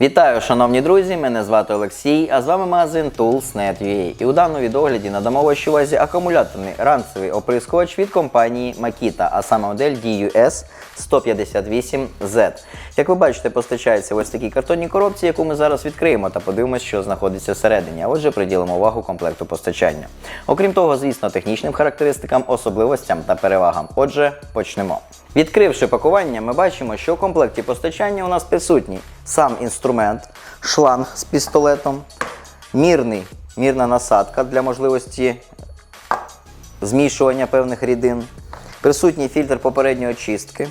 Вітаю, шановні друзі! Мене звати Олексій, а з вами магазин Tools.net.ua. І у даному відогляді надамо вашій увазі акумуляторний ранцевий оприскувач від компанії Makita, а саме модель DUS 158Z. Як ви бачите, постачається ось такій картонній коробці, яку ми зараз відкриємо та подивимося, що знаходиться всередині. А отже, приділимо увагу комплекту постачання. Окрім того, звісно, технічним характеристикам, особливостям та перевагам. Отже, почнемо. Відкривши пакування, ми бачимо, що в комплекті постачання у нас присутній сам інструмент, шланг з пістолетом, мірний, мірна насадка для можливості змішування певних рідин, присутній фільтр попередньої очистки.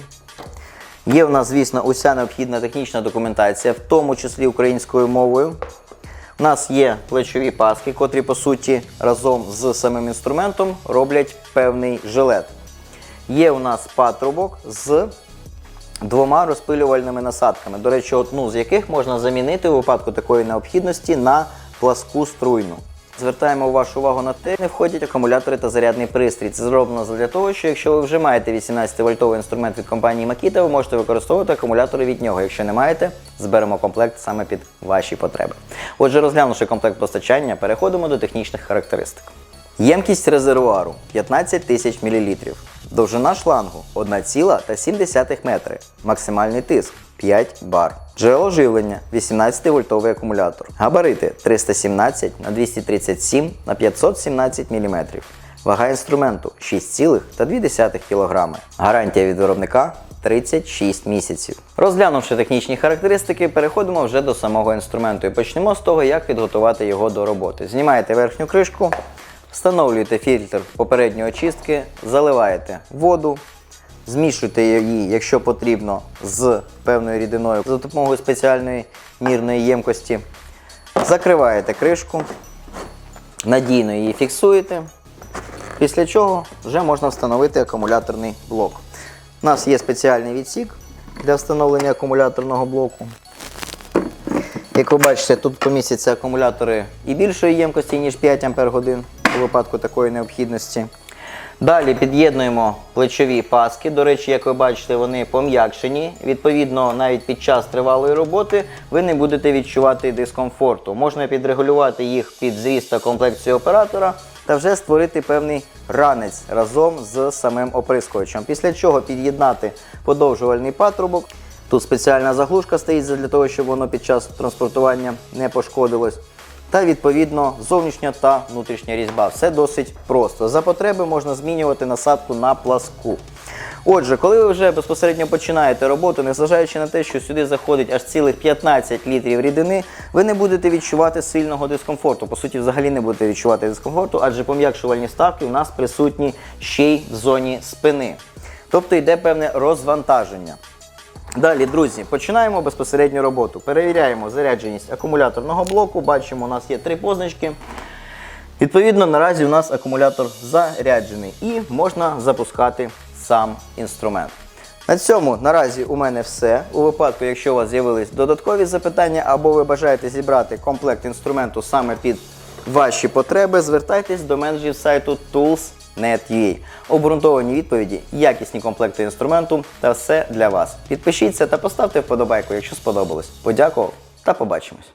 Є в нас, звісно, уся необхідна технічна документація, в тому числі українською мовою. У нас є плечові паски, котрі, по суті, разом з самим інструментом роблять певний жилет. Є у нас патрубок з двома розпилювальними насадками. До речі, одну з яких можна замінити у випадку такої необхідності на пласку струйну. Звертаємо вашу увагу на те, не входять акумулятори та зарядний пристрій. Це зроблено для того, що якщо ви вже маєте 18-вольтовий інструмент від компанії Makita, ви можете використовувати акумулятори від нього. Якщо не маєте, зберемо комплект саме під ваші потреби. Отже, розглянувши комплект постачання, переходимо до технічних характеристик. Ємкість резервуару 15 тисяч мл. Довжина шлангу 1,7 метри. Максимальний тиск 5 бар. Джерело живлення 18 вольтовий акумулятор. Габарити 317 на 237 на 517 мм. Вага інструменту 6,2 кг. Гарантія від виробника 36 місяців. Розглянувши технічні характеристики, переходимо вже до самого інструменту і почнемо з того, як підготувати його до роботи. Знімаєте верхню кришку, встановлюєте фільтр попередньої очистки, заливаєте воду, змішуйте її, якщо потрібно, з певною рідиною за допомогою спеціальної мірної ємкості. Закриваєте кришку, надійно її фіксуєте. Після чого вже можна встановити акумуляторний блок. У нас є спеціальний відсік для встановлення акумуляторного блоку. Як ви бачите, тут помістяться акумулятори і більшої ємкості, ніж 5 Ах у випадку такої необхідності. Далі під'єднуємо плечові паски. До речі, як ви бачите, вони пом'якшені. Відповідно, навіть під час тривалої роботи ви не будете відчувати дискомфорту. Можна підрегулювати їх під зріст та комплекцію оператора та вже створити певний ранець разом з самим оприскувачем. Після чого під'єднати подовжувальний патрубок. Тут спеціальна заглушка стоїть для того, щоб воно під час транспортування не пошкодилось. Та відповідно зовнішня та внутрішня різьба. Все досить просто. За потреби можна змінювати насадку на пласку. Отже, коли ви вже безпосередньо починаєте роботу, незважаючи на те, що сюди заходить аж цілих 15 літрів рідини, ви не будете відчувати сильного дискомфорту. По суті, взагалі не будете відчувати дискомфорту, адже пом'якшувальні ставки у нас присутні ще й в зоні спини. Тобто йде певне розвантаження. Далі, друзі, починаємо безпосередню роботу. Перевіряємо зарядженість акумуляторного блоку. Бачимо, у нас є три позначки. Відповідно, наразі у нас акумулятор заряджений і можна запускати сам інструмент. На цьому наразі у мене все. У випадку, якщо у вас з'явились додаткові запитання або ви бажаєте зібрати комплект інструменту саме під ваші потреби, звертайтесь до менеджерів сайту Tools.net.ua. Обґрунтовані відповіді, якісні комплекти інструменту та все для вас. Підпишіться та поставте вподобайку, якщо сподобалось. Подякував та побачимось.